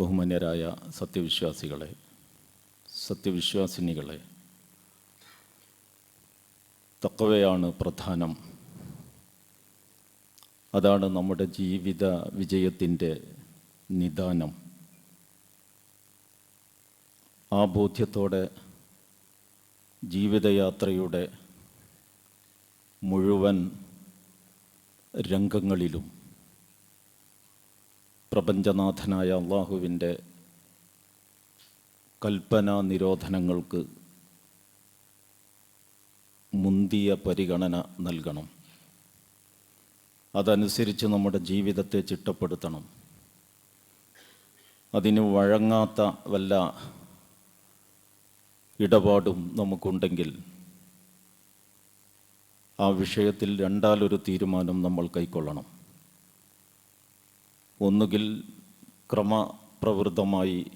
ബഹുമാന്യരായ സത്യവിശ്വാസികളെ സത്യവിശ്വാസിനികളെ തക്കവയാണ് പ്രധാനം. അതാണ് നമ്മുടെ ജീവിത വിജയത്തിന്റെ നിദാനം. ആ ബോധ്യത്തോടെ ജീവിതയാത്രയുടെ മുഴുവൻ രംഗങ്ങളിലും പ്രപഞ്ചനാഥനായ അള്ളാഹുവിന്റെ കൽപ്പന നിരോധനങ്ങൾക്ക് മുന്തിയ പരിഗണന നൽകണം. അതനുസരിച്ച് നമ്മുടെ ജീവിതത്തെ ചിട്ടപ്പെടുത്തണം. അതിന് വഴങ്ങാത്ത വല്ല ഇടപാടും നമുക്കുണ്ടെങ്കിൽ ആ വിഷയത്തിൽ രണ്ടാലൊരു തീരുമാനം നമ്മൾ കൈക്കൊള്ളണം. ഒന്നുകിൽ ക്രമപ്രവൃത്തമായി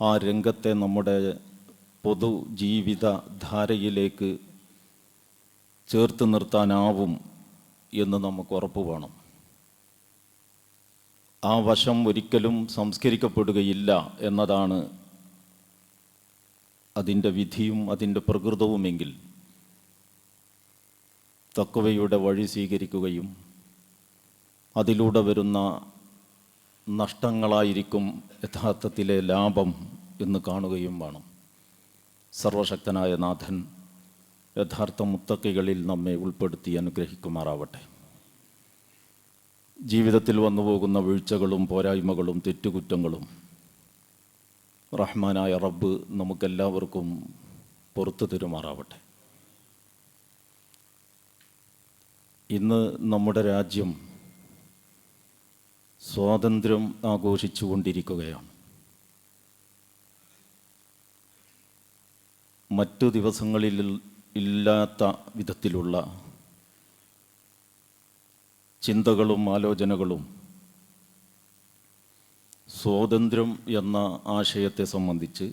ആ രംഗത്തെ നമ്മുടെ പൊതു ജീവിത ധാരയിലേക്ക് ചേർത്ത് നിർത്താനാവും എന്ന് നമുക്ക് ഉറപ്പ് വേണം. ആ വശം ഒരിക്കലും സംസ്കരിക്കപ്പെടുകയില്ല എന്നതാണ് അതിന്റെ വിധിയും അതിന്റെ പ്രകൃതവുമെങ്കിൽ തക്കവയുടെ വഴി സ്വീകരിക്കുകയും അതിലൂടെ വരുന്ന നഷ്ടങ്ങളായിരിക്കും യഥാർത്ഥത്തിലെ ലാഭം എന്ന് കാണുകയും വേണം. സർവശക്തനായ നാഥൻ യഥാർത്ഥ മുത്തക്കികളിൽ നമ്മെ ഉൾപ്പെടുത്തി അനുഗ്രഹിക്കുമാറാവട്ടെ. ജീവിതത്തിൽ വന്നു പോകുന്ന വീഴ്ചകളും പോരായ്മകളും തെറ്റുകുറ്റങ്ങളും റഹ്മാനായ റബ്ബ് നമുക്കെല്ലാവർക്കും പുറത്തു തരുമാറാവട്ടെ. ഇന്ന് നമ്മുടെ രാജ്യം സ്വാതന്ത്ര്യം ആഘോഷിച്ചുകൊണ്ടിരിക്കുകയാണ്. മറ്റു ദിവസങ്ങളിൽ ഇല്ലാത്ത വിധത്തിലുള്ള ചിന്തകളും ആലോചനകളും സ്വാതന്ത്ര്യം എന്ന ആശയത്തെ സംബന്ധിച്ച്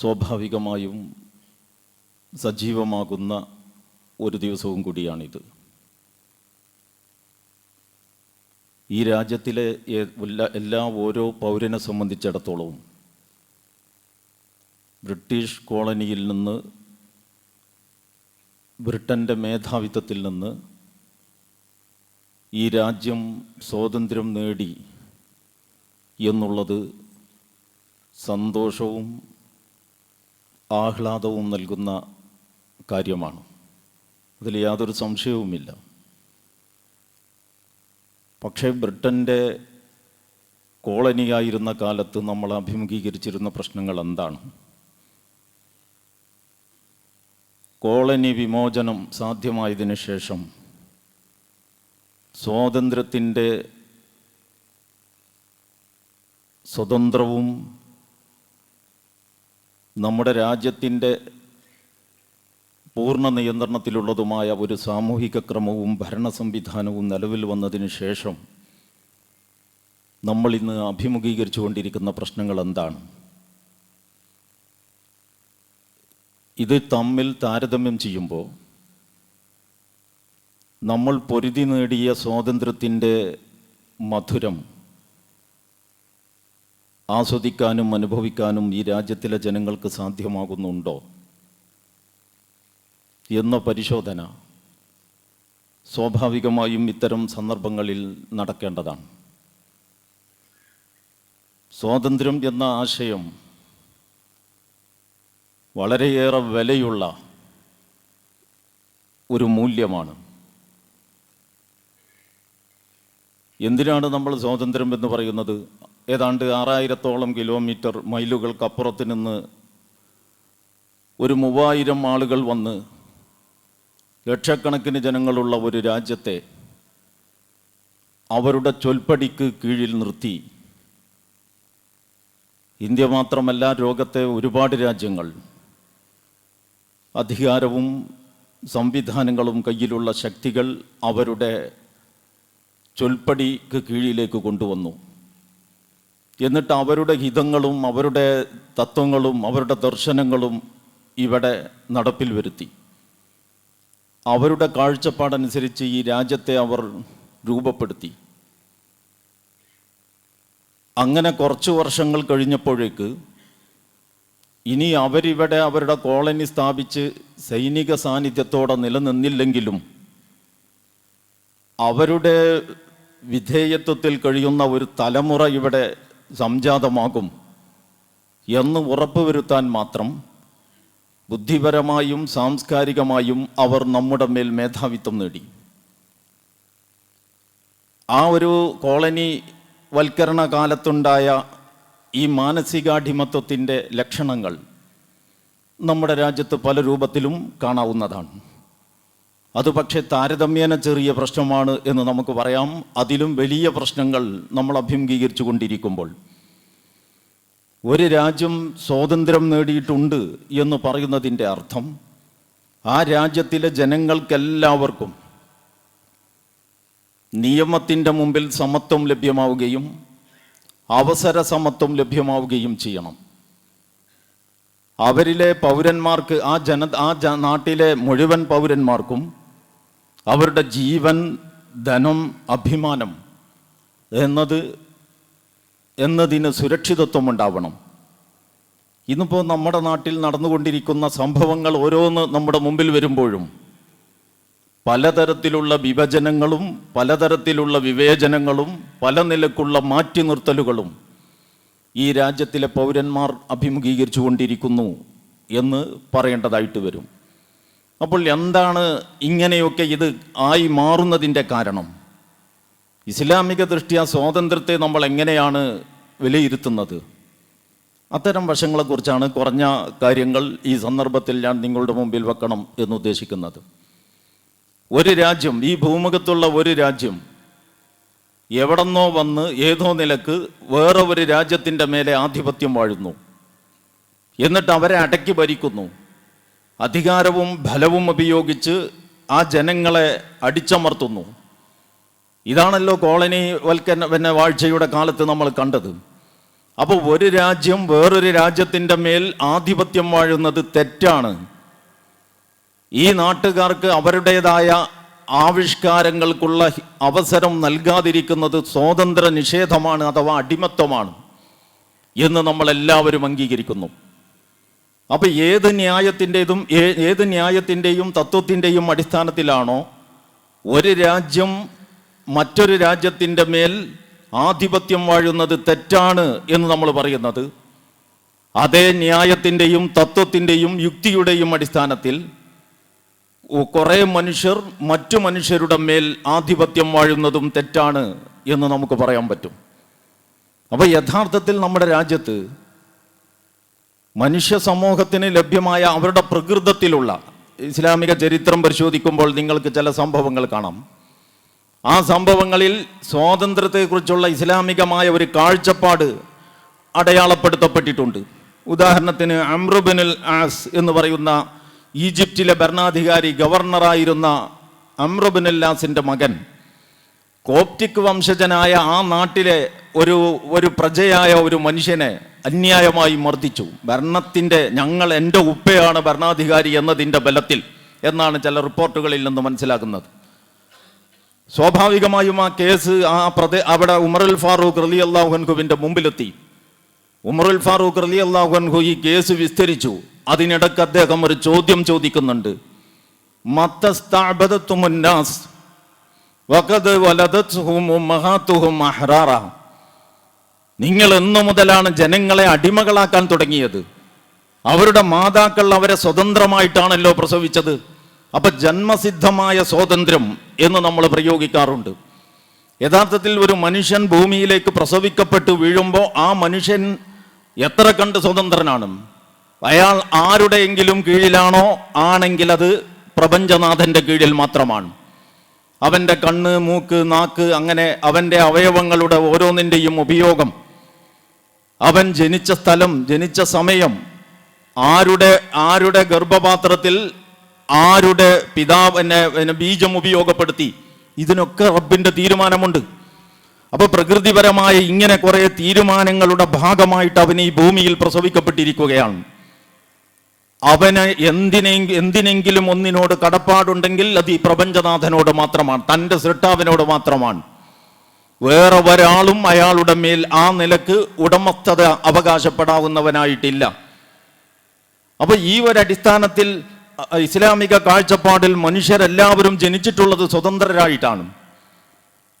സ്വാഭാവികമായും സജീവമാകുന്ന ഒരു ദിവസവും കൂടിയാണിത്. ഈ രാജ്യത്തിലെ എല്ലാ- ഓരോ പൗരനെ സംബന്ധിച്ചിടത്തോളവും ബ്രിട്ടീഷ് കോളനിയിൽ നിന്ന് ബ്രിട്ടന്റെ മേധാവിത്വത്തിൽ നിന്ന് ഈ രാജ്യം സ്വാതന്ത്ര്യം നേടി എന്നുള്ളത് സന്തോഷവും ആഹ്ലാദവും നൽകുന്ന കാര്യമാണ്. അതിൽ യാതൊരു സംശയവുമില്ല. പക്ഷേ ബ്രിട്ടന്റെ കോളനിയായിരുന്ന കാലത്ത് നമ്മൾ അഭിമുഖീകരിച്ചിരുന്ന പ്രശ്നങ്ങൾ എന്താണ്? കോളനി വിമോചനം സാധ്യമായതിനു ശേഷം സ്വാതന്ത്ര്യത്തിന്റെ സ്വതന്ത്രവും നമ്മുടെ രാജ്യത്തിന്റെ പൂർണ നിയന്ത്രണത്തിലുള്ളതുമായ ഒരു സാമൂഹിക ക്രമവും ഭരണ സംവിധാനവും നിലവിൽ വന്നതിന് ശേഷം നമ്മൾ ഇന്ന് അഭിമുഖീകരിച്ചു കൊണ്ടിരിക്കുന്ന പ്രശ്നങ്ങൾ എന്താണ്? ഇത് തമ്മിൽ താരതമ്യം ചെയ്യുമ്പോൾ നമ്മൾ പൊരുതി നേടിയ സ്വാതന്ത്ര്യത്തിന്റെ മധുരം ആസ്വദിക്കാനും അനുഭവിക്കാനും ഈ രാജ്യത്തിലെ ജനങ്ങൾക്ക് സാധ്യമാകുന്നുണ്ടോ? എന്ന പരിശോധന സ്വാഭാവികമായും ഇത്തരം സന്ദർഭങ്ങളിൽ നടക്കേണ്ടതാണ്. സ്വാതന്ത്ര്യം എന്ന ആശയം വളരെയേറെ വിലയുള്ള ഒരു മൂല്യമാണ്. എന്തിനാണ് നമ്മൾ സ്വാതന്ത്ര്യം എന്ന് പറയുന്നത്? ഏതാണ്ട് ആറായിരത്തോളം കിലോമീറ്റർ മൈലുകൾക്കപ്പുറത്ത് നിന്ന് ഒരു മൂവായിരം ആളുകൾ വന്ന് ലക്ഷക്കണക്കിന് ജനങ്ങളുള്ള ഒരു രാജ്യത്തെ അവരുടെ ചൊൽപ്പടിക്ക് കീഴിൽ നിർത്തി. ഇന്ത്യ മാത്രമല്ല രോഗത്തെ ഒരുപാട് രാജ്യങ്ങൾ അധികാരവും സംവിധാനങ്ങളും കയ്യിലുള്ള ശക്തികൾ അവരുടെ ചൊൽപ്പടിക്ക് കീഴിലേക്ക് കൊണ്ടുവന്നു. എന്നിട്ട് അവരുടെ ഹിതങ്ങളും അവരുടെ തത്വങ്ങളും അവരുടെ ദർശനങ്ങളും ഇവിടെ നടപ്പിൽ വരുത്തി. അവരുടെ കാഴ്ചപ്പാടനുസരിച്ച് ഈ രാജ്യത്തെ അവർ രൂപപ്പെടുത്തി. അങ്ങനെ കുറച്ച് വർഷങ്ങൾ കഴിഞ്ഞപ്പോഴേക്ക് ഇനി അവരിവിടെ അവരുടെ കോളനി സ്ഥാപിച്ച് സൈനിക സാന്നിധ്യത്തോടെ നിലനിന്നില്ലെങ്കിലും അവരുടെ വിധേയത്വത്തിൽ കഴിയുന്ന ഒരു തലമുറ ഇവിടെ സംജാതമാകും എന്ന് ഉറപ്പുവരുത്താൻ മാത്രം ബുദ്ധിപരമായും സാംസ്കാരികമായും അവർ നമ്മുടെ മേൽ മേധാവിത്വം നേടി. ആ ഒരു കോളനി വൽക്കരണ കാലത്തുണ്ടായ ഈ മാനസികാഠിമത്വത്തിന്റെ ലക്ഷണങ്ങൾ നമ്മുടെ രാജ്യത്ത് പല രൂപത്തിലും കാണാവുന്നതാണ്. അത് പക്ഷേ താരതമ്യേന ചെറിയ പ്രശ്നമാണ് എന്ന് നമുക്ക് പറയാം. അതിലും വലിയ പ്രശ്നങ്ങൾ നമ്മൾ അഭിമുഖീകരിച്ചു കൊണ്ടിരിക്കുമ്പോൾ. ഒരു രാജ്യം സ്വാതന്ത്ര്യം നേടിയിട്ടുണ്ട് എന്ന് പറയുന്നതിന്റെ അർത്ഥം ആ രാജ്യത്തിലെ ജനങ്ങൾക്കെല്ലാവർക്കും നിയമത്തിന്റെ മുമ്പിൽ സമത്വം ലഭ്യമാവുകയും അവസര സമത്വം ലഭ്യമാവുകയും ചെയ്യണം. അവരിലെ പൗരന്മാർക്ക് ആ ജന ആ നാട്ടിലെ മുഴുവൻ പൗരന്മാർക്കും അവരുടെ ജീവൻ ധനം അഭിമാനം എന്നത് എന്നതിന് സുരക്ഷിതത്വം ഉണ്ടാവണം. ഇന്നിപ്പോൾ നമ്മുടെ നാട്ടിൽ നടന്നുകൊണ്ടിരിക്കുന്ന സംഭവങ്ങൾ ഓരോന്ന് നമ്മുടെ മുമ്പിൽ വരുമ്പോഴും പലതരത്തിലുള്ള വിഭജനങ്ങളും പലതരത്തിലുള്ള വിവേചനങ്ങളും പല നിലക്കുള്ള മാറ്റി നിർത്തലുകളും ഈ രാജ്യത്തിലെ പൗരന്മാർ അഭിമുഖീകരിച്ചു കൊണ്ടിരിക്കുന്നു എന്ന് പറയേണ്ടതായിട്ട് വരും. അപ്പോൾ എന്താണ് ഇങ്ങനെയൊക്കെ ഇത് ആയി മാറുന്നതിന്റെ കാരണം? ഇസ്ലാമിക ദൃഷ്ടിയ സ്വാതന്ത്ര്യത്തെ നമ്മൾ എങ്ങനെയാണ് വിലയിരുത്തുന്നത്? അത്തരം വശങ്ങളെക്കുറിച്ചാണ് കുറഞ്ഞ കാര്യങ്ങൾ ഈ സന്ദർഭത്തിൽ ഞാൻ നിങ്ങളുടെ മുമ്പിൽ വെക്കണം എന്ന് ഉദ്ദേശിക്കുന്നത്. ഒരു രാജ്യം ഈ ഭൂമുഖത്തുള്ള ഒരു രാജ്യം എവിടെന്നോ വന്ന് ഏതോ നിലയ്ക്ക് വേറെ ഒരു രാജ്യത്തിന്റെ മേലെ ആധിപത്യം വാഴുന്നു. എന്നിട്ട് അവരെ അടക്കി ഭരിക്കുന്നു. അധികാരവും ഫലവും ഉപയോഗിച്ച് ആ ജനങ്ങളെ അടിച്ചമർത്തുന്നു. ഇതാണല്ലോ കോളനി വൽക്കരണ പിന്നെ വാഴ്ചയുടെ കാലത്ത് നമ്മൾ കണ്ടത്. അപ്പോൾ ഒരു രാജ്യം വേറൊരു രാജ്യത്തിന്റെ മേൽ ആധിപത്യം വാഴുന്നത് തെറ്റാണ്. ഈ നാട്ടുകാർക്ക് അവരുടേതായ ആവിഷ്കാരങ്ങൾക്കുള്ള അവസരം നൽകാതിരിക്കുന്നത് സ്വാതന്ത്ര്യ നിഷേധമാണ് അഥവാ അടിമത്വമാണ് എന്ന് നമ്മളെല്ലാവരും അംഗീകരിക്കുന്നു. അപ്പോൾ ഏത് ന്യായത്തിന്റെതും ഏത് ന്യായത്തിന്റെയും തത്വത്തിന്റെയും അടിസ്ഥാനത്തിലാണോ ഒരു രാജ്യം മറ്റൊരു രാജ്യത്തിന്റെ മേൽ ആധിപത്യം വാഴുന്നത് തെറ്റാണ് എന്ന് നമ്മൾ പറയുന്നത്. അതേ ന്യായത്തിന്റെയും തത്വത്തിന്റെയും യുക്തിയുടെയും അടിസ്ഥാനത്തിൽ കുറേ മനുഷ്യർ മറ്റു മനുഷ്യരുടെ മേൽ ആധിപത്യം വാഴുന്നതും തെറ്റാണ് എന്ന് നമുക്ക് പറയാൻ പറ്റും. അപ്പോൾ യഥാർത്ഥത്തിൽ നമ്മുടെ രാജ്യത്ത് മനുഷ്യ സമൂഹത്തിന് ലഭ്യമായ അവരുടെ പ്രകൃതത്തിലുള്ള ഇസ്ലാമിക ചരിത്രം പരിശോധിക്കുമ്പോൾ നിങ്ങൾക്ക് ചില സംഭവങ്ങൾ കാണാം. ആ സംഭവങ്ങളിൽ സ്വാതന്ത്ര്യത്തെക്കുറിച്ചുള്ള ഇസ്ലാമികമായ ഒരു കാഴ്ചപ്പാട് അടയാളപ്പെടുത്തപ്പെട്ടിട്ടുണ്ട്. ഉദാഹരണത്തിന് അമ്രുബിനുൽ ആസ് എന്ന് പറയുന്ന ഈജിപ്തിലെ ഭരണാധികാരി ഗവർണറായിരുന്ന അമ്രുബിനുല്ലാസിന്റെ മകൻ. കോപ്റ്റിക് വംശജനായ ആ നാട്ടിലെ ഒരു ഒരു പ്രജയായ ഒരു മനുഷ്യനെ അന്യായമായി മർദ്ദിച്ചു. ഭരണത്തിന്റെ ഞങ്ങൾ എന്റെ ഉപ്പയാണ് ഭരണാധികാരി എന്നതിന്റെ ബലത്തിൽ എന്നാണ് ചില റിപ്പോർട്ടുകളിൽ നിന്ന് മനസ്സിലാക്കുന്നത് സ്വാഭാവികമായും ആ കേസ് ആ പ്രദേ അവിടെ ഉമറുൽ ഫാറൂഖ് റലി അള്ളാഹുൻഹുവിന്റെ മുമ്പിലെത്തി. ഉമറുൽ ഫാറൂഖ് റലി അള്ളാഹുൻഹു ഈ കേസ് വിസ്തരിച്ചു. അതിനിടക്ക് അദ്ദേഹം ഒരു ചോദ്യം ചോദിക്കുന്നുണ്ട്. മത്തസ്താബദത്തുമുന്നാസ് വഖദ് അഹ്റാറ. നിങ്ങൾ എന്നു മുതലാണ് ജനങ്ങളെ അടിമകളാക്കാൻ തുടങ്ങിയത്. അവരുടെ മാതാക്കൾ അവരെ സ്വതന്ത്രമായിട്ടാണല്ലോ പ്രസവിച്ചത്. അപ്പൊ ജന്മസിദ്ധമായ സ്വാതന്ത്ര്യം എന്ന് നമ്മൾ പ്രയോഗിക്കാറുണ്ട്. യഥാർത്ഥത്തിൽ ഒരു മനുഷ്യൻ ഭൂമിയിലേക്ക് പ്രസവിക്കപ്പെട്ട് വീഴുമ്പോൾ ആ മനുഷ്യൻ എത്ര കണ്ട് സ്വതന്ത്രനാണ്? അയാൾ ആരുടെയെങ്കിലും കീഴിലാണോ? ആണെങ്കിൽ അത് പ്രപഞ്ചനാഥന്റെ കീഴിൽ മാത്രമാണ്. അവന്റെ കണ്ണ് മൂക്ക് നാക്ക് അങ്ങനെ അവന്റെ അവയവങ്ങളുടെ ഓരോന്നിന്റെയും ഉപയോഗം. അവൻ ജനിച്ച സ്ഥലം ജനിച്ച സമയം ആരുടെ ആരുടെ ഗർഭപാത്രത്തിൽ ആരുടെ പിതാവിനെ ബീജം ഉപയോഗപ്പെടുത്തി? ഇതിനൊക്കെ റബ്ബിന്റെ തീരുമാനമുണ്ട്. അപ്പൊ പ്രകൃതിപരമായ ഇങ്ങനെ കുറെ തീരുമാനങ്ങളുടെ ഭാഗമായിട്ട് അവൻ ഈ ഭൂമിയിൽ പ്രസവിക്കപ്പെട്ടിരിക്കുകയാണ്. അവന് എന്തിനെ എന്തിനെങ്കിലും ഒന്നിനോട് കടപ്പാടുണ്ടെങ്കിൽ അത് ഈ പ്രപഞ്ചനാഥനോട് മാത്രമാണ് തന്റെ സൃഷ്ടാവിനോട് മാത്രമാണ്. വേറെ ഒരാളും അയാളുടെ മേൽ ആ നിലയ്ക്ക് ഉടമസ്ഥത അവകാശപ്പെടാവുന്നവനായിട്ടില്ല. അപ്പൊ ഈ ഒരു അടിസ്ഥാനത്തിൽ ഇസ്ലാമിക കാഴ്ചപ്പാടിൽ മനുഷ്യരെല്ലാവരും ജനിച്ചിട്ടുള്ളത് സ്വതന്ത്രരായിട്ടാണ്.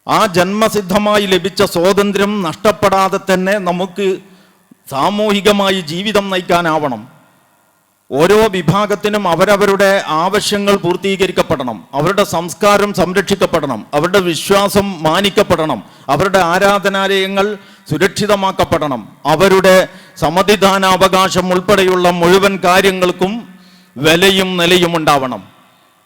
ആ ജന്മസിദ്ധമായി ലഭിച്ച സ്വാതന്ത്ര്യം നഷ്ടപ്പെടാതെ തന്നെ നമുക്ക് സാമൂഹികമായി ജീവിതം നയിക്കാനാവണം. ഓരോ വിഭാഗത്തിനും അവരവരുടെ ആവശ്യങ്ങൾ പൂർത്തീകരിക്കപ്പെടണം. അവരുടെ സംസ്കാരം സംരക്ഷിക്കപ്പെടണം. അവരുടെ വിശ്വാസം മാനിക്കപ്പെടണം. അവരുടെ ആരാധനാലയങ്ങൾ സുരക്ഷിതമാക്കപ്പെടണം. അവരുടെ സമ്മതിദാനാവകാശം ഉൾപ്പെടെയുള്ള മുഴുവൻ കാര്യങ്ങൾക്കും വിലയും നിലയും ഉണ്ടാവണം.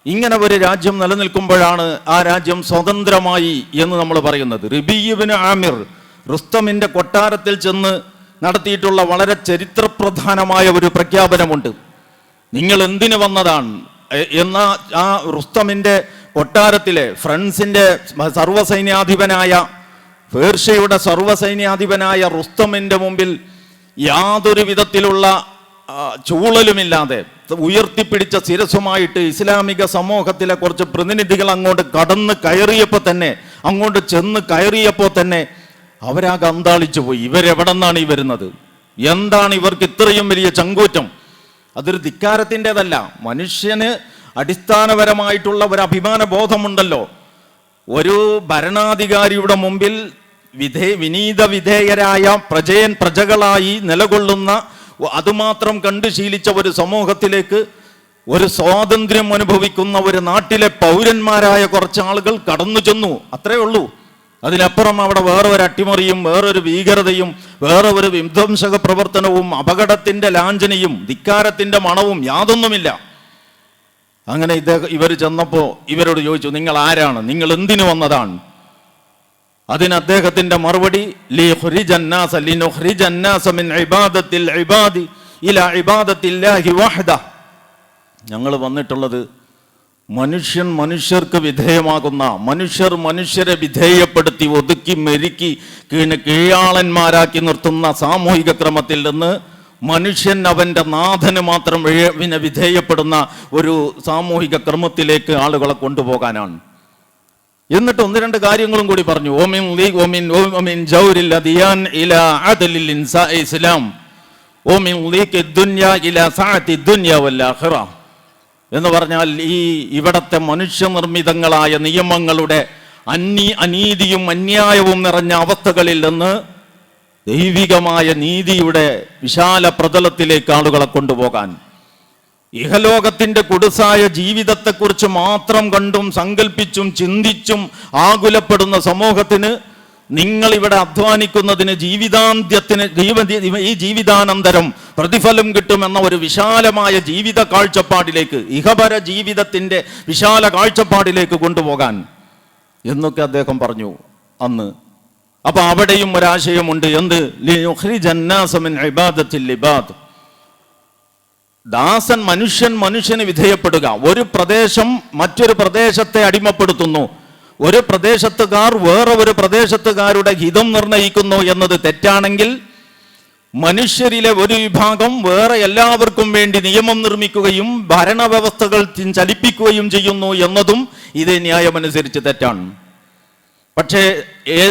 ഇങ്ങനെ ഒരു രാജ്യം നിലനിൽക്കുമ്പോഴാണ് ആ രാജ്യം സ്വതന്ത്രമായി എന്ന് നമ്മൾ പറയുന്നത്. റിബിയുബിന് ആമിർ റുസ്തമിന്റെ കൊട്ടാരത്തിൽ ചെന്ന് നടത്തിയിട്ടുള്ള വളരെ ചരിത്രപ്രധാനമായ ഒരു പ്രഖ്യാപനമുണ്ട്. നിങ്ങൾ എന്തിനു വന്നതാണ്? എന്ന ആ റുസ്തമിന്റെ കൊട്ടാരത്തിലെ ഫ്രണ്ട്സിന്റെ സർവസൈന്യാധിപനായ പേർഷ്യയുടെ സർവസൈന്യാധിപനായ റുസ്തമിന്റെ മുമ്പിൽ യാതൊരു വിധത്തിലുള്ള ചൂളലുമില്ലാതെ ഉയർത്തിപ്പിടിച്ച ശിരസുമായിട്ട് ഇസ്ലാമിക സമൂഹത്തിലെ കുറച്ച് പ്രതിനിധികൾ അങ്ങോട്ട് കടന്ന് കയറിയപ്പോൾ തന്നെ അങ്ങോട്ട് ചെന്ന് കയറിയപ്പോൾ തന്നെ അവരാകെ അന്താളിച്ചു പോയി. ഇവരെവിടെ നിന്നാണ് ഈ വരുന്നത്? എന്താണ് ഇവർക്ക് ഇത്രയും വലിയ ചങ്കൂറ്റം? അതൊരു ധിക്കാരത്തിന്റെതല്ല. മനുഷ്യന് അടിസ്ഥാനപരമായിട്ടുള്ള ഒരു അഭിമാന ബോധമുണ്ടല്ലോ. ഒരു ഭരണാധികാരിയുടെ മുമ്പിൽ വിധേ വിനീത വിധേയരായ പ്രജയൻ പ്രജകളായി നിലകൊള്ളുന്ന അതുമാത്രം കണ്ടു ശീലിച്ച ഒരു സമൂഹത്തിലേക്ക് ഒരു സ്വാതന്ത്ര്യം അനുഭവിക്കുന്ന ഒരു നാട്ടിലെ പൗരന്മാരായ കുറച്ച് ആളുകൾ കടന്നു ചെന്നു. അത്രേ ഉള്ളൂ. അതിലപ്പുറം അവിടെ വേറെ ഒരു അട്ടിമറിയും വേറൊരു ഭീകരതയും വേറെ ഒരു വിധ്വംസക പ്രവർത്തനവും അപകടത്തിന്റെ ലാഞ്ചനയും ധിക്കാരത്തിന്റെ മണവും യാതൊന്നുമില്ല. അങ്ങനെ ഇദ്ദേഹം ഇവർ ചെന്നപ്പോ ഇവരോട് ചോദിച്ചു നിങ്ങൾ ആരാണ്? നിങ്ങൾ എന്തിനു വന്നതാണ്? അതിന് അദ്ദേഹത്തിന്റെ മറുപടി "ലിയുഖ്രിജന്നാസ ലിനുഖ്രിജന്നാസ മിൻ ഇബാദത്തിൽ ഇബാദി ഇലാ ഇബാദത്തില്ലാഹി വഹ്ദ. ഞങ്ങൾ വന്നിട്ടുള്ളത് മനുഷ്യൻ മനുഷ്യർക്ക് വിധേയമാകുന്ന മനുഷ്യർ മനുഷ്യരെ വിധേയപ്പെടുത്തി ഒതുക്കി മെരുക്കി കീണ് കീഴാളന്മാരാക്കി നിർത്തുന്ന സാമൂഹിക ക്രമത്തിൽ നിന്ന് മനുഷ്യൻ അവന്റെ നാഥന് മാത്രം വിധേയപ്പെടുന്ന ഒരു സാമൂഹിക ക്രമത്തിലേക്ക് ആളുകളെ കൊണ്ടുപോകാനാണ്. എന്നിട്ട് ഒന്ന് രണ്ട് കാര്യങ്ങളും കൂടി പറഞ്ഞു. അദിയാൻ ഇസ്ലാം. വൽ ആഖിറ. എന്ന് പറഞ്ഞാൽ ഈ ഇവിടത്തെ മനുഷ്യനിർമ്മിതങ്ങളായ നിയമങ്ങളുടെ അന്യ അനീതിയും അന്യായവും നിറഞ്ഞ അവസ്ഥകളിൽ നിന്ന് ദൈവികമായ നീതിയുടെ വിശാല പ്രതലത്തിലേക്ക് ആളുകളെ കൊണ്ടുപോകാൻ ഇഹലോകത്തിന്റെ കുടുസായ ജീവിതത്തെക്കുറിച്ച് മാത്രം കണ്ടും സങ്കല്പിച്ചും ചിന്തിച്ചും ആകുലപ്പെടുന്ന സമൂഹത്തിന് നിങ്ങൾ ഇവിടെ അധ്വാനിക്കുന്നതിന് ജീവിതാന്ത്യത്തിന് ജീവ ഈ ജീവിതാനന്തരം പ്രതിഫലം കിട്ടുമെന്ന ഒരു വിശാലമായ ജീവിത കാഴ്ചപ്പാടിലേക്ക് ഇഹപര ജീവിതത്തിന്റെ വിശാല കാഴ്ചപ്പാടിലേക്ക് കൊണ്ടുപോകാൻ എന്നൊക്കെ അദ്ദേഹം പറഞ്ഞു അന്ന്. അപ്പൊ അവിടെയും ഒരാശയമുണ്ട് എന്ത്? ലിയുഖ്രിജന്നാസ മിൻ ഇബാദത്തിൽ ഇബാദ് ദാസൻ മനുഷ്യൻ മനുഷ്യന് വിധേയപ്പെടുക. ഒരു പ്രദേശം മറ്റൊരു പ്രദേശത്തെ അടിമപ്പെടുത്തുന്നു. ഒരു പ്രദേശത്തുകാർ വേറെ ഒരു പ്രദേശത്തുകാരുടെ ഹിതം നിർണയിക്കുന്നു എന്നത് തെറ്റാണെങ്കിൽ മനുഷ്യരിലെ ഒരു വിഭാഗം വേറെ എല്ലാവർക്കും വേണ്ടി നിയമം നിർമ്മിക്കുകയും ഭരണവ്യവസ്ഥകൾ ചലിപ്പിക്കുകയും ചെയ്യുന്നു എന്നതും ഇതേ ന്യായമനുസരിച്ച് തെറ്റാണ്. പക്ഷേ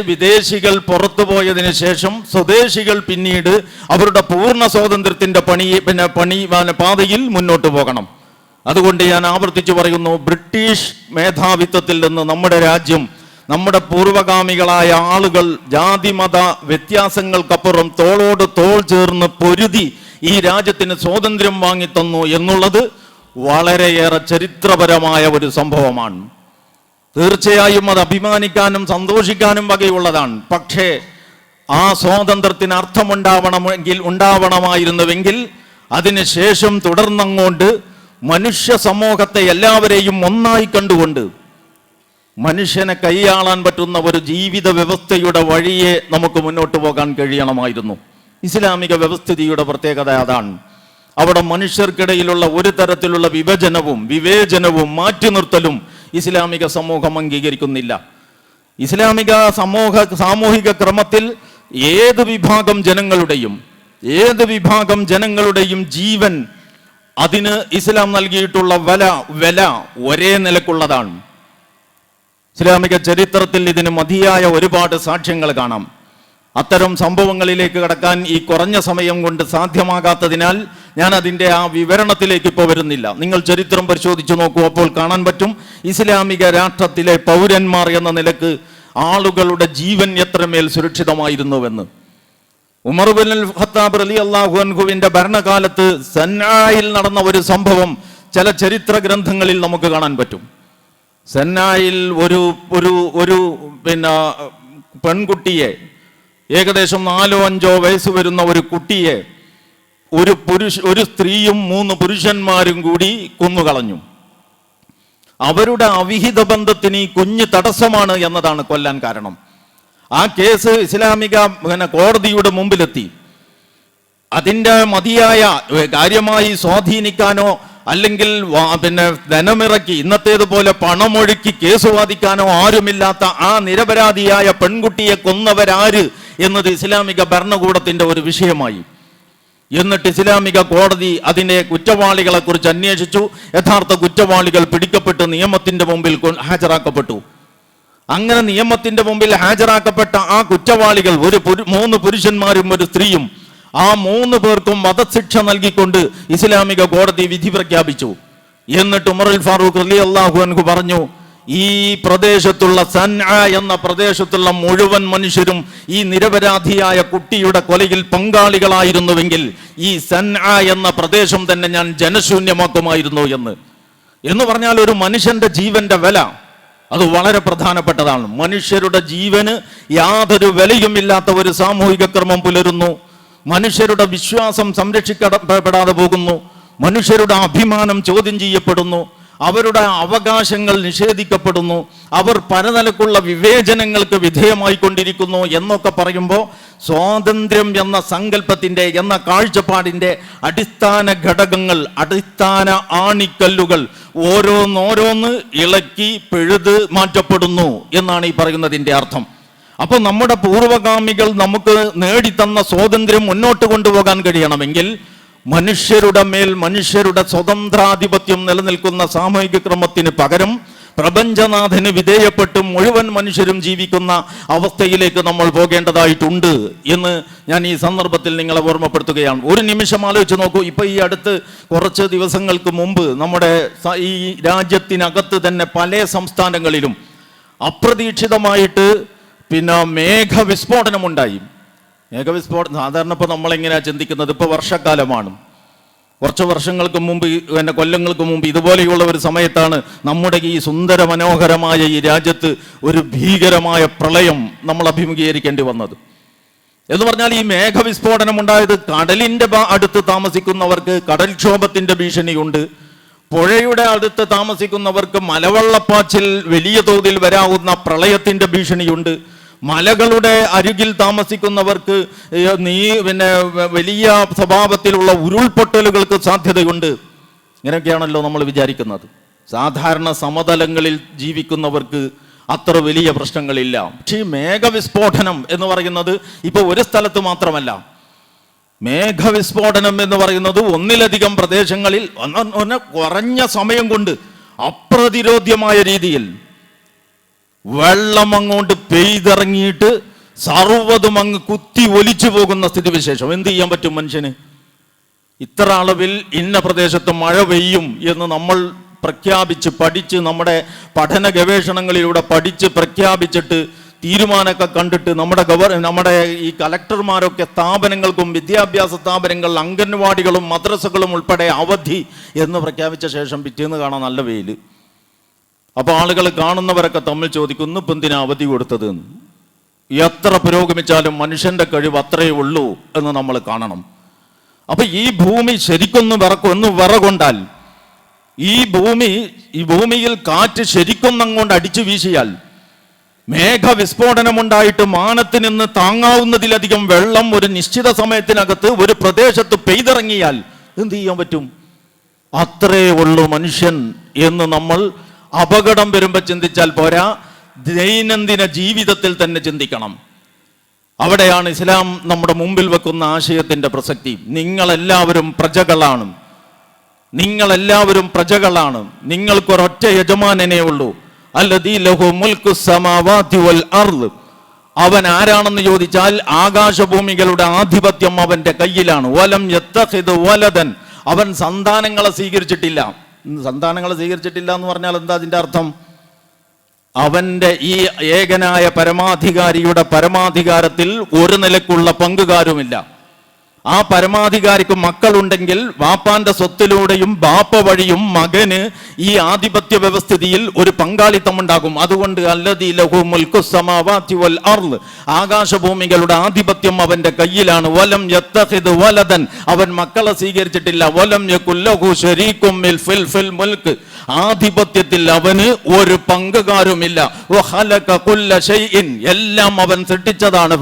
വിദേശികൾ പുറത്തു ശേഷം സ്വദേശികൾ പിന്നീട് അവരുടെ പൂർണ സ്വാതന്ത്ര്യത്തിന്റെ പണി പിന്നെ പണി പാതയിൽ മുന്നോട്ട് പോകണം. അതുകൊണ്ട് ഞാൻ ആവർത്തിച്ചു പറയുന്നു ബ്രിട്ടീഷ് മേധാവിത്വത്തിൽ നിന്ന് നമ്മുടെ രാജ്യം നമ്മുടെ പൂർവഗാമികളായ ആളുകൾ ജാതിമത വ്യത്യാസങ്ങൾക്കപ്പുറം തോളോട് തോൾ ചേർന്ന് പൊരുതി ഈ രാജ്യത്തിന് സ്വാതന്ത്ര്യം വാങ്ങിത്തന്നു എന്നുള്ളത് വളരെയേറെ ചരിത്രപരമായ ഒരു സംഭവമാണ്. തീർച്ചയായും അത് അഭിമാനിക്കാനും സന്തോഷിക്കാനും വകയുള്ളതാണ്. പക്ഷേ ആ സ്വാതന്ത്ര്യത്തിന് അർത്ഥമുണ്ടാവണമെങ്കിൽ ഉണ്ടാവണമായിരുന്നുവെങ്കിൽ അതിനുശേഷം തുടർന്നങ്ങോട്ട് മനുഷ്യ സമൂഹത്തെ എല്ലാവരെയും ഒന്നായി കണ്ടുകൊണ്ട് മനുഷ്യനെ കൈയാളാൻ പറ്റുന്ന ഒരു ജീവിത വ്യവസ്ഥയുടെ വഴിയെ നമുക്ക് മുന്നോട്ട് പോകാൻ കഴിയണമായിരുന്നു. ഇസ്ലാമിക വ്യവസ്ഥിതിയുടെ പ്രത്യേകത അതാണ്. അവിടെ മനുഷ്യർക്കിടയിലുള്ള ഒരു തരത്തിലുള്ള വിഭജനവും വിവേചനവും മാറ്റി നിർത്തലും ഇസ്ലാമിക സമൂഹം അംഗീകരിക്കുന്നില്ല. ഇസ്ലാമിക സമൂഹ സാമൂഹിക ക്രമത്തിൽ ഏത് വിഭാഗം ജനങ്ങളുടെയും ഏത് വിഭാഗം ജനങ്ങളുടെയും ജീവൻ അതിന് ഇസ്ലാം നൽകിയിട്ടുള്ള വല വില ഒരേ നിലക്കുള്ളതാണ്. ഇസ്ലാമിക ചരിത്രത്തിൽ ഇതിന് മതിയായ ഒരുപാട് സാക്ഷ്യങ്ങൾ കാണാം. അത്തരം സംഭവങ്ങളിലേക്ക് കടക്കാൻ ഈ കുറഞ്ഞ സമയം കൊണ്ട് സാധ്യമാകാത്തതിനാൽ ഞാൻ അതിന്റെ ആ വിവരണത്തിലേക്ക് ഇപ്പോൾ വരുന്നില്ല. നിങ്ങൾ ചരിത്രം പരിശോധിച്ചു നോക്കൂ അപ്പോൾ കാണാൻ പറ്റും ഇസ്ലാമിക രാഷ്ട്രത്തിലെ പൗരന്മാർ എന്ന നിലയ്ക്ക് ആളുകളുടെ ജീവൻ എത്രമേൽ സുരക്ഷിതമായിരുന്നുവെന്ന്. ഉമർ ബിൻ ഖത്താബ് അലി അള്ളാഹു അൻഹുവിന്റെ ഭരണകാലത്ത് സന്നായിൽ നടന്ന ഒരു സംഭവം ചില ചരിത്ര ഗ്രന്ഥങ്ങളിൽ നമുക്ക് കാണാൻ പറ്റും. സന്നായിൽ ഒരു ഒരു ഒരു പിന്നെ പെൺകുട്ടിയെ ഏകദേശം നാലോ അഞ്ചോ വയസ്സ് വരുന്ന ഒരു കുട്ടിയെ ഒരു പുരുഷ ഒരു സ്ത്രീയും മൂന്ന് പുരുഷന്മാരും കൂടി കൊന്നുകളഞ്ഞു. അവരുടെ അവിഹിത ബന്ധത്തിന് ഈ കുഞ്ഞ് തടസ്സമാണ് എന്നതാണ് കൊല്ലാൻ കാരണം. ആ കേസ് ഇസ്ലാമിക പിന്നെ കോടതിയുടെ മുമ്പിലെത്തി. അതിന്റെ മതിയായ കാര്യമായി സ്വാധീനിക്കാനോ അല്ലെങ്കിൽ പിന്നെ ധനമിറക്കി ഇന്നത്തേതുപോലെ പണമൊഴുക്കി കേസ് വാദിക്കാനോ ആരുമില്ലാത്ത ആ നിരപരാധിയായ പെൺകുട്ടിയെ കൊന്നവരാര് എന്നത് ഇസ്ലാമിക ഭരണകൂടത്തിന്റെ ഒരു വിഷയമായി. എന്നിട്ട് ഇസ്ലാമിക കോടതി അതിനെ കുറ്റവാളികളെ കുറിച്ച് അന്വേഷിച്ചു. യഥാർത്ഥ കുറ്റവാളികൾ പിടിക്കപ്പെട്ട് നിയമത്തിന്റെ മുമ്പിൽ ഹാജരാക്കപ്പെട്ടു. അങ്ങനെ നിയമത്തിന്റെ മുമ്പിൽ ഹാജരാക്കപ്പെട്ട ആ കുറ്റവാളികൾ ഒരു മൂന്ന് പുരുഷന്മാരും ഒരു സ്ത്രീയും ആ മൂന്ന് പേർക്കും വധശിക്ഷ നൽകിക്കൊണ്ട് ഇസ്ലാമിക കോടതി വിധി പ്രഖ്യാപിച്ചു. എന്നിട്ട് ഉമറുൽ ഫാറൂഖ് അലി അള്ളാഹു അൻഹു പറഞ്ഞു ഈ പ്രദേശത്തുള്ള സൻആ എന്ന പ്രദേശത്തുള്ള മുഴുവൻ മനുഷ്യരും ഈ നിരപരാധിയായ കുട്ടിയുടെ കൊലയിൽ പങ്കാളികളായിരുന്നുവെങ്കിൽ ഈ സൻആ എന്ന പ്രദേശം തന്നെ ഞാൻ ജനശൂന്യമാക്കുമായിരുന്നു എന്ന്. എന്ന് പറഞ്ഞാൽ ഒരു മനുഷ്യന്റെ ജീവന്റെ വില അത് വളരെ പ്രധാനപ്പെട്ടതാണ്. മനുഷ്യരുടെ ജീവന് യാതൊരു വിലയുമില്ലാത്ത ഒരു സാമൂഹിക ക്രമം പുലരുന്നു. മനുഷ്യരുടെ വിശ്വാസം സംരക്ഷിക്കപ്പെടാതെ പോകുന്നു. മനുഷ്യരുടെ അഭിമാനം ചോദ്യം ചെയ്യപ്പെടുന്നു. അവരുടെ അവകാശങ്ങൾ നിഷേധിക്കപ്പെടുന്നു. അവർ പലതരക്കുള്ള വിവേചനങ്ങൾക്ക് വിധേയമായിക്കൊണ്ടിരിക്കുന്നു എന്നൊക്കെ പറയുമ്പോൾ സ്വാതന്ത്ര്യം എന്ന സങ്കല്പത്തിന്റെ എന്ന കാഴ്ചപ്പാടിന്റെ അടിസ്ഥാന ഘടകങ്ങൾ അടിസ്ഥാന ആണിക്കല്ലുകൾ ഓരോന്നോരോന്ന് ഇളക്കി പിഴുത് മാറ്റപ്പെടുന്നു എന്നാണ് ഈ പറയുന്നതിന്റെ അർത്ഥം. അപ്പോൾ നമ്മുടെ പൂർവഗാമികൾ നമുക്ക് നേടിത്തന്ന സ്വാതന്ത്ര്യം മുന്നോട്ട് കൊണ്ടുപോകാൻ കഴിയണമെങ്കിൽ മനുഷ്യരുടെ മേൽ മനുഷ്യരുടെ സ്വതന്ത്രാധിപത്യം നിലനിൽക്കുന്ന സാമൂഹിക ക്രമത്തിന് പകരം പ്രപഞ്ചനാഥന് വിധേയപ്പെട്ട് മുഴുവൻ മനുഷ്യരും ജീവിക്കുന്ന അവസ്ഥയിലേക്ക് നമ്മൾ പോകേണ്ടതായിട്ടുണ്ട് എന്ന് ഞാൻ ഈ സന്ദർഭത്തിൽ നിങ്ങളെ ഓർമ്മപ്പെടുത്തുകയാണ്. ഒരു നിമിഷം ആലോചിച്ച് നോക്കൂ. ഇപ്പൊ ഈ അടുത്ത് കുറച്ച് ദിവസങ്ങൾക്ക് മുമ്പ് നമ്മുടെ ഈ രാജ്യത്തിനകത്ത് തന്നെ പല സംസ്ഥാനങ്ങളിലും അപ്രതീക്ഷിതമായിട്ട് പിന്നെ മേഘവിസ്ഫോടനമുണ്ടായി. മേഘവിസ്ഫോടനം സാധാരണ ഇപ്പോൾ നമ്മളെങ്ങനെയാ ചിന്തിക്കുന്നത് ഇപ്പോൾ വർഷക്കാലമാണ്. കുറച്ച് വർഷങ്ങൾക്ക് മുമ്പ് പിന്നെ കൊല്ലങ്ങൾക്ക് മുമ്പ് ഇതുപോലെയുള്ള ഒരു സമയത്താണ് നമ്മുടെ ഈ സുന്ദര മനോഹരമായ ഈ രാജ്യത്ത് ഒരു ഭീകരമായ പ്രളയം നമ്മൾ അഭിമുഖീകരിക്കേണ്ടി വന്നത്. എന്ന് പറഞ്ഞാൽ ഈ മേഘവിസ്ഫോടനം ഉണ്ടായത് കടലിന്റെ അടുത്ത് താമസിക്കുന്നവർക്ക് കടൽക്ഷോഭത്തിന്റെ ഭീഷണിയുണ്ട്. പുഴയുടെ അടുത്ത് താമസിക്കുന്നവർക്ക് മലവെള്ളപ്പാച്ചിൽ വലിയ തോതിൽ വരാവുന്ന പ്രളയത്തിന്റെ ഭീഷണിയുണ്ട്. മലകളുടെ അരികിൽ താമസിക്കുന്നവർക്ക് നീ പിന്നെ വലിയ സ്വഭാവത്തിലുള്ള ഉരുൾപൊട്ടലുകൾക്ക് സാധ്യതയുണ്ട്. ഇങ്ങനെയൊക്കെയാണല്ലോ നമ്മൾ വിചാരിക്കുന്നത്. സാധാരണ സമതലങ്ങളിൽ ജീവിക്കുന്നവർക്ക് അത്ര വലിയ പ്രശ്നങ്ങളില്ല. പക്ഷേ ഈ മേഘവിസ്ഫോടനം എന്ന് പറയുന്നത് ഇപ്പൊ ഒരു സ്ഥലത്ത് മാത്രമല്ല. മേഘവിസ്ഫോടനം എന്ന് പറയുന്നത് ഒന്നിലധികം പ്രദേശങ്ങളിൽ കുറഞ്ഞ സമയം കൊണ്ട് അപ്രതിരോധ്യമായ രീതിയിൽ വെള്ളം അങ്ങോട്ട് പെയ്തിറങ്ങിയിട്ട് സർവതും അങ്ങ് കുത്തി ഒലിച്ചു പോകുന്ന സ്ഥിതിവിശേഷം. എന്ത് ചെയ്യാൻ പറ്റും മനുഷ്യന്? ഇത്ര അളവിൽ ഇന്ന പ്രദേശത്ത് മഴ പെയ്യും എന്ന് നമ്മൾ പ്രഖ്യാപിച്ച് പഠിച്ച് നമ്മുടെ പഠന ഗവേഷണങ്ങളിലൂടെ പഠിച്ച് പ്രഖ്യാപിച്ചിട്ട് തീരുമാനമൊക്കെ കണ്ടിട്ട് നമ്മുടെ ഗവർ നമ്മുടെ ഈ കലക്ടർമാരൊക്കെ സ്ഥാപനങ്ങൾക്കും വിദ്യാഭ്യാസ സ്ഥാപനങ്ങൾ അംഗൻവാടികളും മദ്രസകളും ഉൾപ്പെടെ അവധി എന്ന് പ്രഖ്യാപിച്ച ശേഷം പിറ്റേന്ന് കാണാൻ നല്ല വെയിൽ അപ്പോൾ ആളുകൾ കാണുന്നവരൊക്കെ തമ്മിൽ ചോദിക്കുന്നു എന്തിനാ അവധി കൊടുത്തത്? എത്ര പുരോഗമിച്ചാലും മനുഷ്യന്റെ കഴിവ് അത്രയേ ഉള്ളൂ എന്ന് നമ്മൾ കാണണം. അപ്പൊ ഈ ഭൂമി ശരിക്കൊന്ന് വിറക്കും ഒന്ന് വിറകൊണ്ടാൽ ഈ ഭൂമി ഈ ഭൂമിയിൽ കാറ്റ് ശരിക്കൊന്നങ്ങോണ്ട് അടിച്ചു വീശിയാൽ മേഘവിസ്ഫോടനമുണ്ടായിട്ട് മാനത്തിൽ നിന്ന് താങ്ങാവുന്നതിലധികം വെള്ളം ഒരു നിശ്ചിത സമയത്തിനകത്ത് ഒരു പ്രദേശത്ത് പെയ്തിറങ്ങിയാൽ എന്ത് ചെയ്യാൻ പറ്റും? അത്രേ ഉള്ളൂ മനുഷ്യൻ എന്ന് നമ്മൾ അപകടം വരുമ്പോൾ ചിന്തിച്ചാൽ പോരാ. ദൈനംദിന ജീവിതത്തിൽ തന്നെ ചിന്തിക്കണം. അവിടെയാണ് ഇസ്ലാം നമ്മുടെ മുമ്പിൽ വെക്കുന്ന ആശയത്തിന്റെ പ്രസക്തി. നിങ്ങളെല്ലാവരും പ്രജകളാണ്. നിങ്ങളെല്ലാവരും പ്രജകളാണ്. നിങ്ങൾക്കൊരൊറ്റ യജമാനനെ ഉള്ളൂ. അവൻ ആരാണെന്ന് ചോദിച്ചാൽ ആകാശഭൂമികളുടെ ആധിപത്യം അവന്റെ കയ്യിലാണ്. വലം വലദൻ. അവൻ സന്താനങ്ങളെ സ്വീകരിച്ചിട്ടില്ല. സന്താനങ്ങളെ സ്വീകരിച്ചിട്ടില്ല എന്ന് പറഞ്ഞാൽ എന്താ അതിന്റെ അർത്ഥം? അവന്റെ ഈ ഏകനായ പരമാധികാരിയുടെ പരമാധികാരത്തിൽ ഒരു നിലക്കുള്ള പങ്കുകാരുമില്ല. ആ പരമാധികാരിക്ക് മക്കളുണ്ടെങ്കിൽ വാപ്പാന്റെ സ്വത്തിലൂടെയും ബാപ്പ വഴിയും മകന് ഈ ആധിപത്യ വ്യവസ്ഥിതിയിൽ ഒരു പങ്കാളിത്തം ഉണ്ടാകും അതുകൊണ്ട് അല്ലതി ലഹു മുൽക്കു സമാവാത്തി വൽ ആകാശഭൂമികളുടെ ആധിപത്യം അവന്റെ കയ്യിലാണ്. വലം യത്തഹിദ് വലതൻ അവൻ മക്കളെ സ്വീകരിച്ചിട്ടില്ല. വലം യകുല്ലഹു ശരീക്കും ഫിൽ ഫിൽ മുൽക്ക്. ആധിപത്യത്തിൽ അവന് ഒരു പങ്കുകാരുമില്ല. എല്ലാം അവൻ സൃഷ്ടിച്ചതാണ്.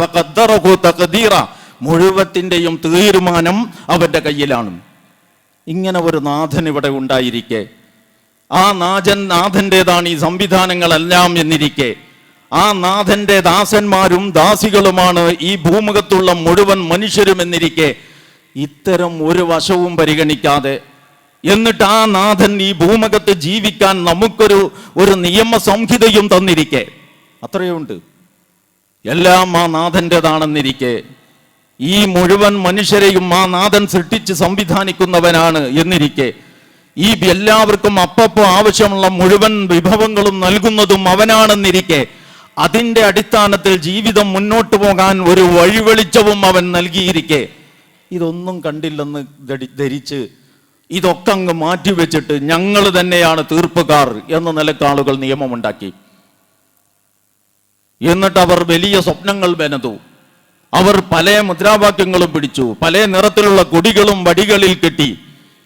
മുഴുവത്തിന്റെയും തീരുമാനം അവന്റെ കയ്യിലാണ്. ഇങ്ങനെ ഒരു നാഥൻ ഇവിടെ ഉണ്ടായിരിക്കെ. ആ നാഥൻ നാഥന്റെതാണ് ഈ സംവിധാനങ്ങളെല്ലാം എന്നിരിക്കെ. ആ നാഥന്റെ ദാസന്മാരും ദാസികളുമാണ് ഈ ഭൂമുഖത്തുള്ള മുഴുവൻ മനുഷ്യരും എന്നിരിക്കെ. ഇത്തരം ഒരു വശവും പരിഗണിക്കാതെ എന്നിട്ട് ആ നാഥൻ ഈ ഭൂമുഖത്ത് ജീവിക്കാൻ നമുക്കൊരു ഒരു നിയമ സംഹിതയും തന്നിരിക്കെ. അത്രയുണ്ട്. എല്ലാം ആ നാഥന്റെതാണെന്നിരിക്കെ ഈ മുഴുവൻ മനുഷ്യരെയും ആ നാഥൻ സൃഷ്ടിച്ച് സംവിധാനിക്കുന്നവനാണ് എന്നിരിക്കെ. ഈ എല്ലാവർക്കും അപ്പപ്പോ ആവശ്യമുള്ള മുഴുവൻ വിഭവങ്ങളും നൽകുന്നതും അവനാണെന്നിരിക്കെ. അതിന്റെ അടിസ്ഥാനത്തിൽ ജീവിതം മുന്നോട്ട് പോകാൻ ഒരു വഴിവെളിച്ചവും അവൻ നൽകിയിരിക്കെ. ഇതൊന്നും കണ്ടില്ലെന്ന് ധരിച്ച് ഇതൊക്കെ അങ്ങ് മാറ്റിവെച്ചിട്ട് ഞങ്ങൾ തന്നെയാണ് തീർപ്പുകാർ എന്ന നിലയ്ക്ക് ആളുകൾ നിയമമുണ്ടാക്കി. എന്നിട്ട് അവർ വലിയ സ്വപ്നങ്ങൾ മെനതു. അവർ പല മുദ്രാവാക്യങ്ങളും പിടിച്ചു പല നിറത്തിലുള്ള കൊടികളും വടികളിൽ കെട്ടി.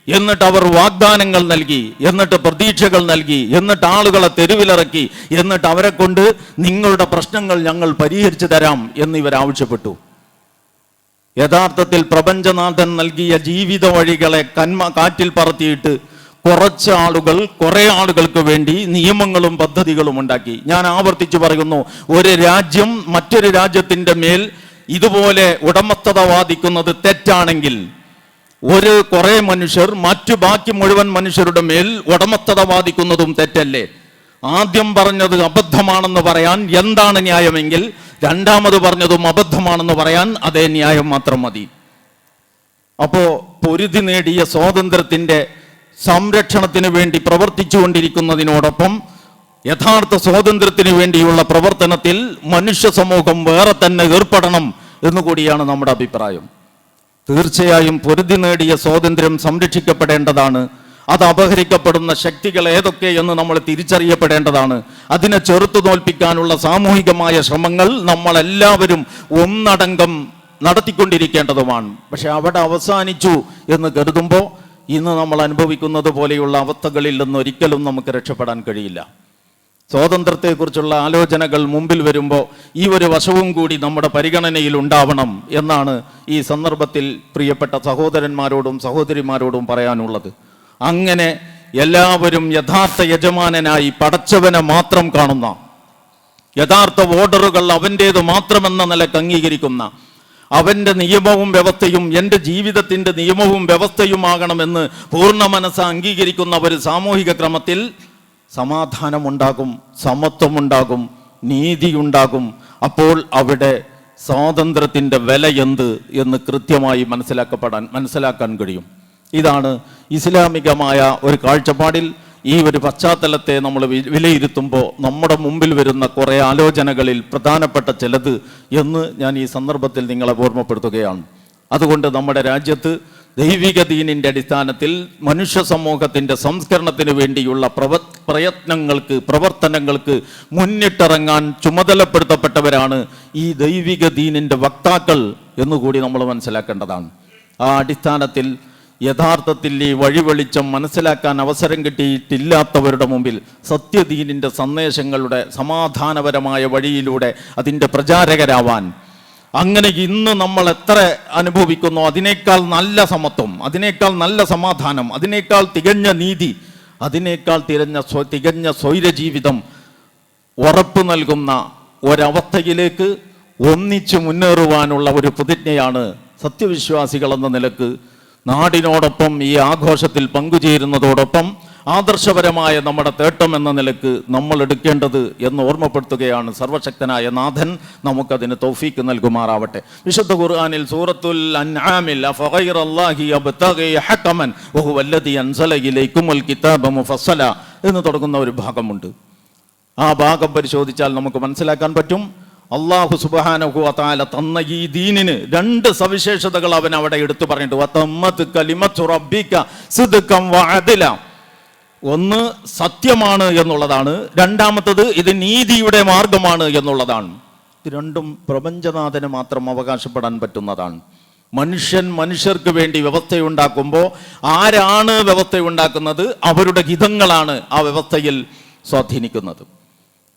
എന്നിട്ട് അവർ വാഗ്ദാനങ്ങൾ നൽകി എന്നിട്ട് പ്രതീക്ഷകൾ നൽകി എന്നിട്ട് ആളുകളെ തെരുവിലിറക്കി എന്നിട്ട് അവരെ കൊണ്ട് നിങ്ങളുടെ പ്രശ്നങ്ങൾ ഞങ്ങൾ പരിഹരിച്ചു തരാം എന്ന് ഇവർ ആവശ്യപ്പെട്ടു. യഥാർത്ഥത്തിൽ പ്രപഞ്ചനാഥൻ നൽകിയ ജീവിത വഴികളെ കന്മ കാറ്റിൽ പറത്തിയിട്ട് കുറച്ച് ആളുകൾ കുറെ ആളുകൾക്ക് വേണ്ടി നിയമങ്ങളും പദ്ധതികളും ഉണ്ടാക്കി. ഞാൻ ആവർത്തിച്ചു പറയുന്നു ഒരു രാജ്യം മറ്റൊരു രാജ്യത്തിന്റെ മേൽ ഇതുപോലെ ഉടമസ്ഥത വാദിക്കുന്നത് തെറ്റാണെങ്കിൽ ഒരു കുറെ മനുഷ്യർ മറ്റു ബാക്കി മുഴുവൻ മനുഷ്യരുടെ മേൽ ഉടമസ്ഥത വാദിക്കുന്നതും തെറ്റല്ലേ? ആദ്യം പറഞ്ഞത് അബദ്ധമാണെന്ന് പറയാൻ എന്താണ് ന്യായമെങ്കിൽ രണ്ടാമത് പറഞ്ഞതും അബദ്ധമാണെന്ന് പറയാൻ അതേ ന്യായം മാത്രം മതി. അപ്പോ പൊരുതി നേടിയ സ്വാതന്ത്ര്യത്തിന്റെ സംരക്ഷണത്തിന് വേണ്ടി പ്രവർത്തിച്ചുകൊണ്ടിരിക്കുന്നതിനോടൊപ്പം യഥാർത്ഥ സ്വാതന്ത്ര്യത്തിന് വേണ്ടിയുള്ള പ്രവർത്തനത്തിൽ മനുഷ്യ സമൂഹം വേറെ തന്നെ ഏർപ്പെടണം എന്നുകൂടിയാണ് നമ്മുടെ അഭിപ്രായം. തീർച്ചയായും പൊരുതി നേടിയ സ്വാതന്ത്ര്യം സംരക്ഷിക്കപ്പെടേണ്ടതാണ്. അത് അപഹരിക്കപ്പെടുന്ന ശക്തികൾ ഏതൊക്കെയെന്ന് നമ്മൾ തിരിച്ചറിയപ്പെടേണ്ടതാണ്. അതിനെ ചെറുത്തു തോൽപ്പിക്കാനുള്ള സാമൂഹികമായ ശ്രമങ്ങൾ നമ്മളെല്ലാവരും ഒന്നടങ്കം നടത്തിക്കൊണ്ടിരിക്കേണ്ടതുമാണ്. പക്ഷെ അവിടെ അവസാനിച്ചു എന്ന് കരുതുമ്പോൾ ഇന്ന് നമ്മൾ അനുഭവിക്കുന്നത് പോലെയുള്ള അവസ്ഥകളിൽ നിന്ന് ഒരിക്കലും നമുക്ക് രക്ഷപ്പെടാൻ കഴിയില്ല. സ്വാതന്ത്ര്യത്തെക്കുറിച്ചുള്ള ആലോചനകൾ മുമ്പിൽ വരുമ്പോൾ ഈ ഒരു വശവും കൂടി നമ്മുടെ പരിഗണനയിൽ ഉണ്ടാവണം എന്നാണ് ഈ സന്ദർഭത്തിൽ പ്രിയപ്പെട്ട സഹോദരന്മാരോടും സഹോദരിമാരോടും പറയാനുള്ളത്. അങ്ങനെ എല്ലാവരും യഥാർത്ഥ യജമാനനായി പടച്ചവനെ മാത്രം കാണുന്ന യഥാർത്ഥ ഓർഡറുകൾ അവന്റേത് മാത്രമെന്ന നിലയ്ക്ക് അംഗീകരിക്കുന്ന അവന്റെ നിയമവും വ്യവസ്ഥയും എന്റെ ജീവിതത്തിന്റെ നിയമവും വ്യവസ്ഥയുമാകണമെന്ന് പൂർണ മനസ്സ് അംഗീകരിക്കുന്ന ഒരു സാമൂഹിക ക്രമത്തിൽ സമാധാനമുണ്ടാകും സമത്വമുണ്ടാകും നീതിയുണ്ടാകും. അപ്പോൾ അവിടെ സ്വാതന്ത്ര്യത്തിന്റെ വില എന്ത് എന്ന് കൃത്യമായി മനസ്സിലാക്കപ്പെടാൻ മനസ്സിലാക്കാൻ കഴിയും. ഇതാണ് ഇസ്ലാമികമായ ഒരു കാഴ്ചപ്പാടിൽ ഈ ഒരു പശ്ചാത്തലത്തെ നമ്മൾ വിലയിരുത്തുമ്പോൾ നമ്മുടെ മുമ്പിൽ വരുന്ന കുറേ ആലോചനകളിൽ പ്രധാനപ്പെട്ട ചിലത് എന്ന് ഞാൻ ഈ സന്ദർഭത്തിൽ നിങ്ങളെ ഓർമ്മപ്പെടുത്തുകയാണ്. അതുകൊണ്ട് നമ്മുടെ രാജ്യത്ത് ദൈവിക ദീനിന്റെ അടിസ്ഥാനത്തിൽ മനുഷ്യ സമൂഹത്തിന്റെ സംസ്കരണത്തിന് വേണ്ടിയുള്ള പ്രവ പ്രയത്നങ്ങൾക്ക് പ്രവർത്തനങ്ങൾക്ക് മുന്നിട്ടിറങ്ങാൻ ചുമതലപ്പെടുത്തപ്പെട്ടവരാണ് ഈ ദൈവിക ദീനിന്റെ വക്താക്കൾ എന്നുകൂടി നമ്മൾ മനസ്സിലാക്കേണ്ടതാണ്. ആ അടിസ്ഥാനത്തിൽ യഥാർത്ഥത്തിൽ ഈ വഴിവെളിച്ചം മനസ്സിലാക്കാൻ അവസരം കിട്ടിയിട്ടില്ലാത്തവരുടെ മുമ്പിൽ സത്യദീനിന്റെ സന്ദേശങ്ങളുടെ സമാധാനപരമായ വഴിയിലൂടെ അതിന്റെ പ്രചാരകരാവാൻ അങ്ങനെ ഇന്ന് നമ്മൾ എത്ര അനുഭവിക്കുന്നു? അതിനേക്കാൾ നല്ല സമത്വം അതിനേക്കാൾ നല്ല സമാധാനം അതിനേക്കാൾ തികഞ്ഞ നീതി അതിനേക്കാൾ തിരഞ്ഞ തികഞ്ഞ സ്വൈരജീവിതം ഉറപ്പ് നൽകുന്ന ഒരവസ്ഥയിലേക്ക് ഒന്നിച്ചു മുന്നേറുവാനുള്ള ഒരു പ്രതിജ്ഞയാണ് സത്യവിശ്വാസികൾ എന്ന നിലയ്ക്ക് നാടിനോടൊപ്പം ഈ ആഘോഷത്തിൽ പങ്കുചേരുന്നതോടൊപ്പം ആദർശപരമായ നമ്മുടെ തേട്ടം എന്ന നിലയ്ക്ക് നമ്മൾ എടുക്കേണ്ടത് എന്ന് ഓർമ്മപ്പെടുത്തുകയാണ് സർവശക്തനായ നാഥൻ. നമുക്കതിന് തൗഫീക്ക് നൽകുമാറാവട്ടെ. വിശുദ്ധ ഖുർആാനിൽ സൂറത്തുൽ അൻആമിൽ എന്ന് തുടങ്ങുന്ന ഒരു ഭാഗമുണ്ട്. ആ ഭാഗം പരിശോധിച്ചാൽ നമുക്ക് മനസ്സിലാക്കാൻ പറ്റും. അള്ളാഹു സുബാനഹു അതാല തന്ന ഈ ദീനിന് രണ്ട് സവിശേഷതകൾ അവൻ അവിടെ എടുത്തു പറഞ്ഞിട്ട് ഒന്ന് സത്യമാണ് എന്നുള്ളതാണ്. രണ്ടാമത്തത് ഇത് നീതിയുടെ മാർഗമാണ് എന്നുള്ളതാണ്. രണ്ടും പ്രപഞ്ചനാഥന് മാത്രം അവകാശപ്പെടാൻ പറ്റുന്നതാണ്. മനുഷ്യൻ മനുഷ്യർക്ക് വേണ്ടി വ്യവസ്ഥയുണ്ടാക്കുമ്പോൾ ആരാണ് വ്യവസ്ഥ ഉണ്ടാക്കുന്നത് അവരുടെ ഹിതങ്ങളാണ് ആ വ്യവസ്ഥയിൽ സ്വാധീനിക്കുന്നത്.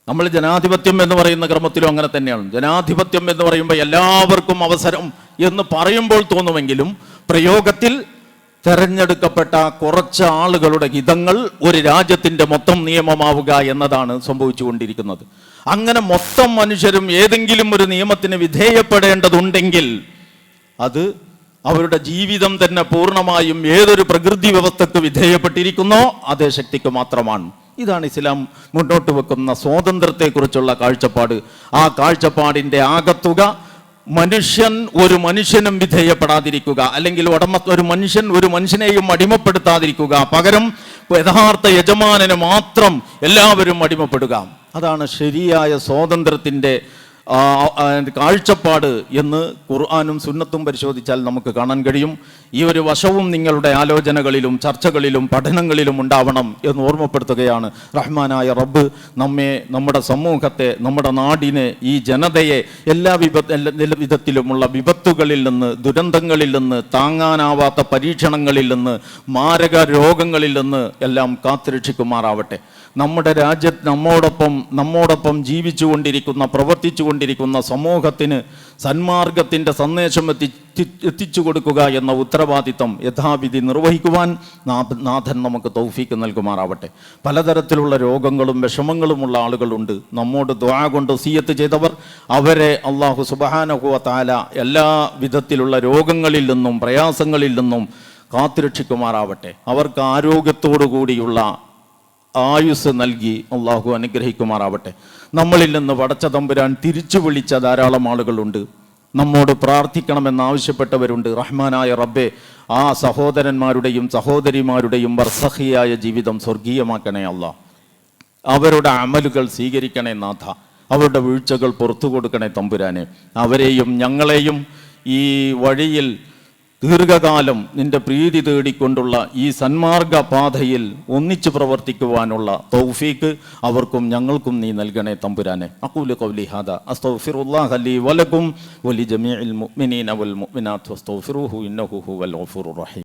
നമ്മൾ ജനാധിപത്യം എന്ന് പറയുന്ന ക്രമത്തിലും അങ്ങനെ തന്നെയാണ്. ജനാധിപത്യം എന്ന് പറയുമ്പോൾ എല്ലാവർക്കും അവസരം എന്ന് പറയുമ്പോൾ തോന്നുമെങ്കിലും പ്രയോഗത്തിൽ തെരഞ്ഞെടുക്കപ്പെട്ട കുറച്ച് ആളുകളുടെ ഹിതങ്ങൾ ഒരു രാജ്യത്തിന്റെ മൊത്തം നിയമമാവുക എന്നതാണ് സംഭവിച്ചുകൊണ്ടിരിക്കുന്നത്. അങ്ങനെ മൊത്തം മനുഷ്യരും ഏതെങ്കിലും ഒരു നിയമത്തിന് വിധേയപ്പെടേണ്ടതുണ്ടെങ്കിൽ അത് അവരുടെ ജീവിതം തന്നെ പൂർണമായും ഏതൊരു പ്രകൃതി വ്യവസ്ഥക്ക് വിധേയപ്പെട്ടിരിക്കുന്നോ അതേ ശക്തിക്ക് മാത്രമാണ്. ഇതാണ് ഇസ്ലാം മുന്നോട്ട് വെക്കുന്ന സ്വാതന്ത്ര്യത്തെക്കുറിച്ചുള്ള കാഴ്ചപ്പാട്. ആ കാഴ്ചപ്പാടിന്റെ ആകത്തുക മനുഷ്യൻ ഒരു മനുഷ്യനും വിധേയപ്പെടാതിരിക്കുക. അല്ലെങ്കിൽ ഉടമ ഒരു മനുഷ്യൻ ഒരു മനുഷ്യനെയും അടിമപ്പെടുത്താതിരിക്കുക. പകരം യഥാർത്ഥ യജമാനന് മാത്രം എല്ലാവരും അടിമപ്പെടുക. അതാണ് ശരിയായ ആ, കാഴ്ചപ്പാട് എന്ന് ഖുർആാനും സുന്നത്തും പരിശോധിച്ചാൽ നമുക്ക് കാണാൻ കഴിയും. ഈ ഒരു വശവും നിങ്ങളുടെ ആലോചനകളിലും ചർച്ചകളിലും പഠനങ്ങളിലും ഉണ്ടാവണം എന്ന് ഓർമ്മപ്പെടുത്തുകയാണ് റഹ്മാനായ റബ്ബ്. നമ്മെ നമ്മുടെ സമൂഹത്തെ നമ്മുടെ നാടിനെ ഈ ജനതയെ എല്ലാ വിപ എല്ലാ വിധത്തിലുമുള്ള വിപത്തുകളിൽ നിന്ന് ദുരന്തങ്ങളിൽ നിന്ന് താങ്ങാനാവാത്ത പരീക്ഷണങ്ങളിൽ നിന്ന് മാരക രോഗങ്ങളിൽ നിന്ന് എല്ലാം കാത്തുരക്ഷിക്കുമാറാവട്ടെ. നമ്മുടെ രാജ്യത്ത് നമ്മോടൊപ്പം നമ്മോടൊപ്പം ജീവിച്ചു കൊണ്ടിരിക്കുന്ന പ്രവർത്തിച്ചു കൊണ്ടിരിക്കുന്ന സമൂഹത്തിന് സന്മാർഗത്തിന്റെ സന്ദേശം എത്തി എത്തിച്ചു കൊടുക്കുക എന്ന ഉത്തരവാദിത്തം യഥാവിധി നിർവഹിക്കുവാൻ നാഥ- നാഥൻ നമുക്ക് തൗഫീക്ക് നൽകുമാറാവട്ടെ. പലതരത്തിലുള്ള രോഗങ്ങളും വിഷമങ്ങളുമുള്ള ആളുകളുണ്ട്. നമ്മോട് ദ്വാ കൊണ്ട് സീയത്ത് ചെയ്തവർ അവരെ അള്ളാഹു സുബഹാനഹുവ താല എല്ലാ വിധത്തിലുള്ള രോഗങ്ങളിൽ നിന്നും പ്രയാസങ്ങളിൽ നിന്നും കാത്തുരക്ഷിക്കുമാറാവട്ടെ. അവർക്ക് ആരോഗ്യത്തോടു കൂടിയുള്ള ആയുസ് നൽകി അള്ളാഹു അനുഗ്രഹിക്കുമാറാവട്ടെ. നമ്മളിൽ നിന്ന് വടച്ച തമ്പുരാൻ തിരിച്ചു വിളിച്ച ധാരാളം ആളുകളുണ്ട്. നമ്മോട് പ്രാർത്ഥിക്കണമെന്നാവശ്യപ്പെട്ടവരുണ്ട് റഹ്മാനായ റബ്ബെ ആ സഹോദരന്മാരുടെയും സഹോദരിമാരുടെയും വർസഹിയായ ജീവിതം സ്വർഗീയമാക്കണേ അല്ല അവരുടെ അമലുകൾ സ്വീകരിക്കണേ നാഥ. അവരുടെ വീഴ്ചകൾ പുറത്തു കൊടുക്കണേ തമ്പുരാനെ. അവരെയും ഞങ്ങളെയും ഈ വഴിയിൽ ദീർഘകാലം നിന്റെ പ്രീതി തേടിക്കൊണ്ടുള്ള ഈ സന്മാർഗ പാതയിൽ ഒന്നിച്ചു പ്രവർത്തിക്കുവാനുള്ള തൗഫീക്ക് അവർക്കും ഞങ്ങൾക്കും നീ നൽകണേ തമ്പുരാനെ. അക്കൂല കൗലി ഹാദ. അസ്തഗ്ഫിറുല്ലാഹ ലി വലക്കും വലി ജമീഇൽ മുഅ്മിനീന വൽ മുഅ്മിനാത്ത് വസ്തഗ്ഫിറൂഹു ഇന്നഹു ഹുവൽ ഗഫൂറുർ റഹീം.